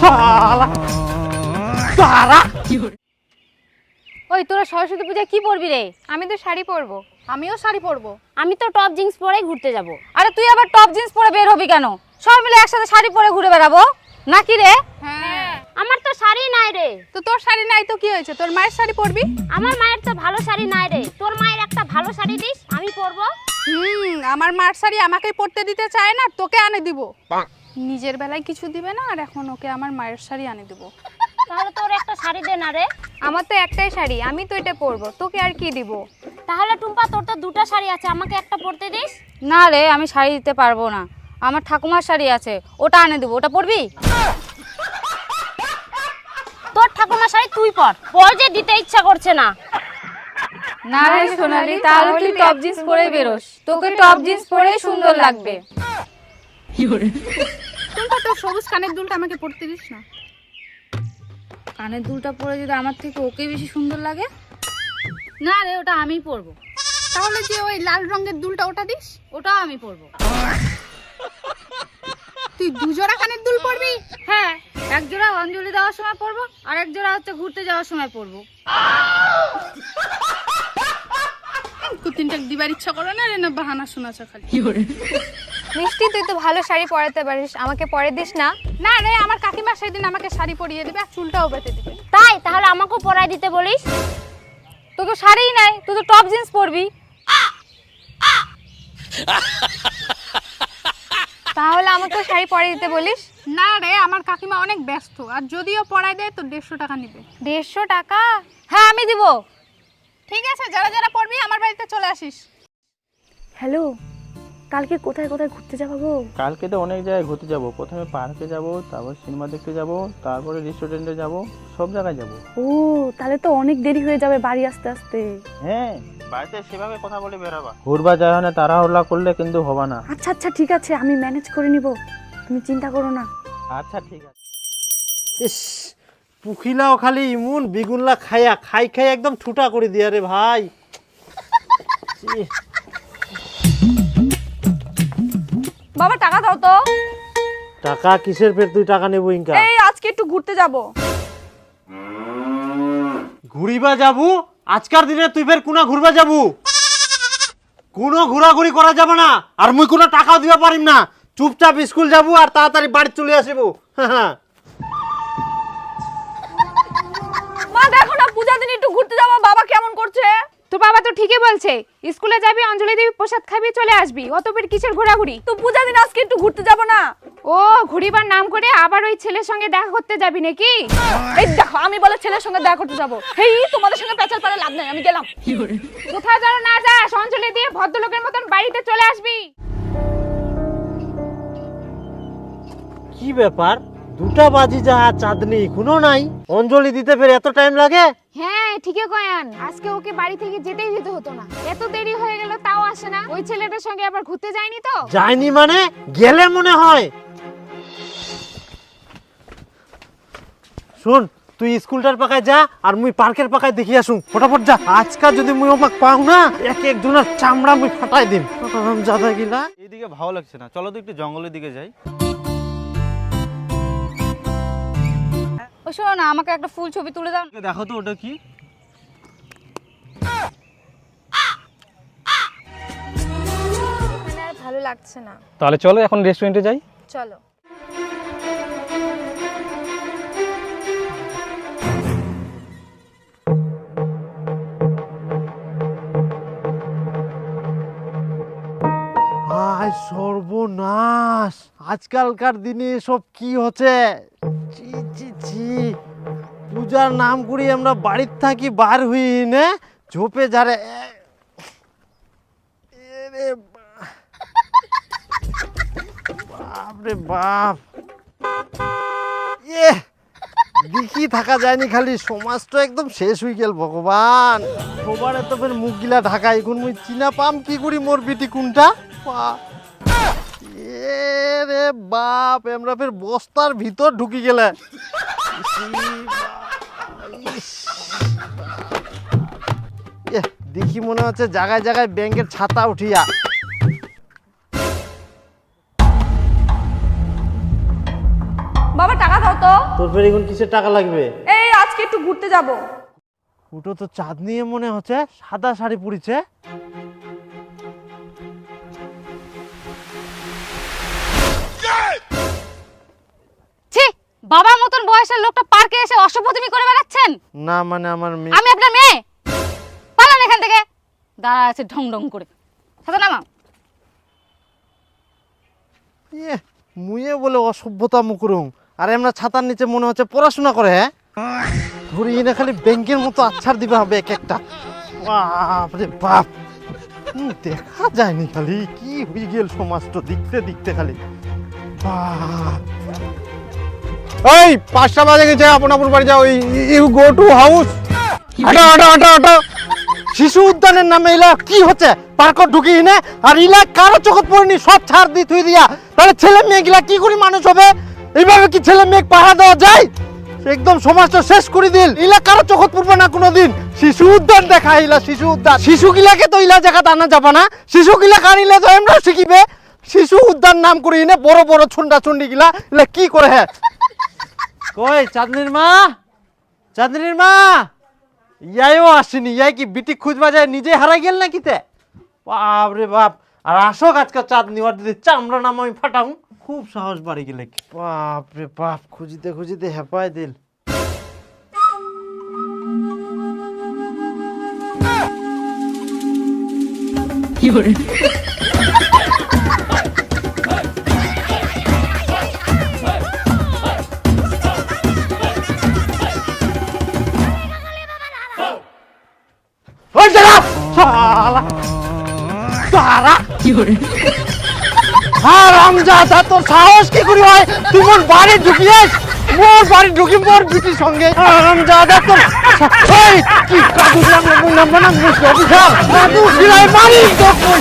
শালা দাঁড়া ওই তোরা সরস্বতী পূজায় কি পরবি রে? আমি তো শাড়ি পরবো। আমিও শাড়ি পরবো। আমি তো টপ জিন্স পরেই ঘুরতে যাব। আরে তুই আবার টপ জিন্স পরে বের হবি কেন? সবাই মিলে একসাথে শাড়ি পরে ঘুরে বেড়াবো? নাকি রে? হ্যাঁ আমার তো শাড়ি নাই রে। তো তোর শাড়ি নাই তো কি হয়েছে? তোর মায়ের শাড়ি পরবি? আমার মায়ের তো ভালো শাড়ি নাই রে। তোর মায়ের একটা ভালো শাড়ি দিস আমি পরবো। হুম আমার মার শাড়ি আমাকেই পরতে দিতে চায় না তোকে আনে দিব। নিজের বেলায় কিছু দিবে না আর এখন ওকে আমার মায়ের শাড়ি আনে দিব। তাহলে তোর একটা শাড়ি দে না রে। আমার তো একটাই শাড়ি আমি তো এটা পরবো। তোকে আর কি দিব? তাহলে টুম্পা তোর তো দুটো শাড়ি আছে আমাকে একটা পরতে দিস। না রে আমি শাড়ি দিতে পারব না। আমার ঠাকুমার শাড়ি আছে ওটা আনে দেবো। ওটা পরবি তোর ঠাকুমা শাড়ি তুই পর। পর যে দিতে ইচ্ছা করছে না। না রে সোনালি তাহলে তুই টপ জিন্স পরে বেরোস। তোকে টপ জিন্স পরেই সুন্দর লাগবে। টুম্পা তোর সবুজ কানের দুলটা আমাকে পরতে দিস না। কানের দুলটা পরে যদি আমার থেকে ওকে বেশি সুন্দর লাগে? না রে ওটা আমিই পরবো। তাহলে যে ওই লাল রঙের দুলটা ওটা দিস? ওটাও আমি পরবো। তুই দুজোড়া কানের দুল পরবি? হ্যাঁ এক জোড়া অঞ্জলি দেওয়ার সময় পরবো আর এক জোড়া হচ্ছে ঘুরতে যাওয়ার সময় পরবো। তো তিনটা দিবার ইচ্ছা করে না রে না বাহানা শোনাছ খালি? মিষ্টি তুই তো ভালো শাড়ি পরাতে পারিস আমাকে পরে দিস না। না রে আমার কাকিমা সেদিন আমাকে শাড়ি পরিয়ে দিবে আর চুলটাও বেঁধে দিবে। তাই? তাহলে আমাকেও পরাই দিতে বলিস? তোকে শাড়িই নাই তুই তো টপ জিন্স পরবি। তাহলে আমাকেও শাড়ি পরে দিতে বলিস? না রে আমার কাকিমা অনেক ব্যস্ত আর যদিও পড়ায় দেয় তো দেড়শো টাকা নিবে। দেড়শো টাকা? হ্যাঁ আমি দিব। ঠিক আছে যারা যারা পড়বি আমার বাড়িতে চলে আসিস। হ্যালো কালকে কোথায় কোথায় ঘুরতে যাব গো? কালকে তো অনেক জায়গায় ঘুরতে যাব। প্রথমে পার্কে যাব তারপর সিনেমা দেখতে যাব তারপরে রেস্টুরেন্টে যাব সব জায়গায় যাব। ও তাহলে তো অনেক দেরি হয়ে যাবে বাড়ি আসতে আসতে। হ্যাঁ বাড়িতে সেভাবে কথা বলে বেরাবা। ঘুরবা যায় না তাড়াহুড়া করলে কিন্তু হবে না। আচ্ছা আচ্ছা ঠিক আছে আমি ম্যানেজ করে নিব। তুমি চিন্তা করো না। আচ্ছা ঠিক আছে। ইস পুখিলাও খালি ইমুন বেগুনলা খাইয়া খাই খাই একদম ঠুটা করে দিয়া রে ভাই। বাবা টাকা দাও তো। টাকা কিসের ফের তুই টাকা নেব ইনকা? এই আজকে একটু ঘুরতে যাব। ঘুরিবা যাবু? আজকার দিনে তুই ফের কোনা ঘুরবা যাবু? কোনো ঘোরাঘুরি করা যাবে না, আর মুই কোনো টাকাও দিবা পারিম না। চুপচাপ স্কুল যাব আর তাড়াতাড়ি বাড়ি চলে আসব। হ্যাঁ মা, দেখো না পূজা দিন একটু ঘুরতে যাব, বাবা কেমন করছে? তোর বাবা তো ঠিকই বলছে স্কুলে যাবি অঞ্জলি দেবী প্রসাদ খাবি চলে আসবি। অত পেট কিসের ঘোরাঘুরি? তো পূজা দিন আজকে একটু ঘুরতে যাব না। ও ঘুরিবার নাম করে আবার ওই ছেলের সঙ্গে দেখা করতে যাবি নাকি? এই দেখো আমি বলে ছেলের সঙ্গে দেখা করতে যাব। হেই তোমাদের সঙ্গে পেঁচাল পারে লাভ নাই আমি গেলাম। কোথাও যেন না যাস অঞ্জলি দিয়ে ভদ্রলোকের মতন বাড়িতে চলে আসবি। কি ব্যাপার? দুটা বাজি যা চাঁদনি কোনো নাই। অঞ্জলি দিতে ফের এত টাইম লাগে? হ্যাঁ ঠিকই কয়ান। আজকে ওকে বাড়ি থেকে যেতেই দিতে হতো না। এত দেরি হয়ে গেল তাও আসে না। ওই ছেলেটার সঙ্গে আবার ঘুরতে যায়নি তো? যায়নি মানে? গেলে মনে হয়। শোন তুই স্কুলটার পাকায় যা আর মুই পার্কের পাকায় দেখি আসুন। ফটাফট যা। আজকাল যদি মুই ওপাক পাও না এক একজনের চামড়া মুই ফাটাই দিম। যাদা গিলা। এইদিকে ভালো লাগছে না। চলো তো একটু জঙ্গলের দিকে যাই। ও শোনো না আমাকে একটা ফুল ছবি তুলে দাও। দেখো তো ওটা কি? ভালো লাগছে না। তাহলে চলো এখন রেস্টুরেন্টে যাই। চলো। আয় সর্বনাশ আজকালকার দিনে সব কি হচ্ছে? ছি ছি পূজার নাম করি আমরা, বাড়ির থাকি বার হই নে ঝোপে যারে এ- এরে বা- বাপ এ দেখি থাকা যায়নি খালি সমাজটা একদম শেষ হয়ে গেল ভগবান। সবার এত ফের মুখগিলা ঢাকা এখন মুই চিনা পাম কি করি মোর বিটি কোনটা? বাপ। এ রে বাপ আমরা ফের বস্তার ভিতর ঢুকি গেলে দেখি মনে হচ্ছে জায়গায় জায়গায় ব্যাংকের ছাতা উঠিয়া। বাবা টাকা দাও তো। তোর ফের এখন কিসের টাকা লাগবে? এই আজকে একটু ঘুরতে যাব। ওটা তো চাঁদ নিয়ে মনে হচ্ছে সাদা শাড়ি পরিছে অসভ্যতমি করে বেড়াচ্ছেন? না মানে আমার মেয়ে আমি আপনার মেয়ে? পালান এখান থেকে। দাঁড়া আছে ঢং ঢং করে। সাথে নামা। ইয়ে, মুয়ে বলে অসভ্যতা মুকরুম আর আমরা ছাতার নিচে মনে হচ্ছে পড়াশোনা করে হ্যাঁ? ধরি এনে খালি ব্যাংকের মতো আচ্ছার দিবে হবে এক একটা। বাপরে বাপ। দেখা যায়নি খালি। কি হয়ে গেল সমাজটা দেখতে দেখতে খালি। বাপ। এই, পাঁচটা বাজে গেছে আপন আপন বাড়ি যাও ইউ গো টু হাউস হাঁটো হাঁটো হাঁটো হাঁটো শিশু উদ্যানের নামে ইলা কি হচ্ছে? পার্ক ঢুকি নে, আর ইলা কারও চোখত পড়েনি, সব ছাড় দি থুই দিয়া। তাহলে ছেলে মেয়ে গিলা কি করে মানুষ হবে? এইভাবে কি ছেলে মেয়ে পাহারা দেওয়া যায়? একদম সমাজটা শেষ করে দিল। ইলা কারও চোখত পড়বে না কোনোদিন। শিশু উদ্যান দেখা ইলা শিশু উদ্যান। শিশু গিলাকে তো ইলা জায়গা আনা যাবে না। শিশু গিলা কানিলে তো আমরা শিখিবে। শিশু উদ্যান নাম করে ইনে বড় বড় ছুন্ডা চুন্ডি গিলা। ইলা কি করে হ্যাঁ কই, চাঁদনির মা? চাঁদনির মা? ইয়াইও আসেনি, ইয়াই কি বিটি খুঁজবা যায় নিজে হারাই গেল নাকি তে? বাপ রে বাপ, আর আসক আজকে চাঁদ নিবার দিদি চামড়া নাম আমি ফাটাও, খুব সাহস বাড়ি গেলে বাপ রে বাপ, খুঁজিতে খুঁজিতে হেপায় দিল। ওই তারা কি করে তোর সাহস কি করে হয় তুই মোর বাড়ি ঢুকিয়েস মোর বাড়ি ঢুকি মোর বিটির সঙ্গে হারাম জাদা তোর এই কি কাদু লাগল মুই নাম না কাদু গিলাই মারি তো কই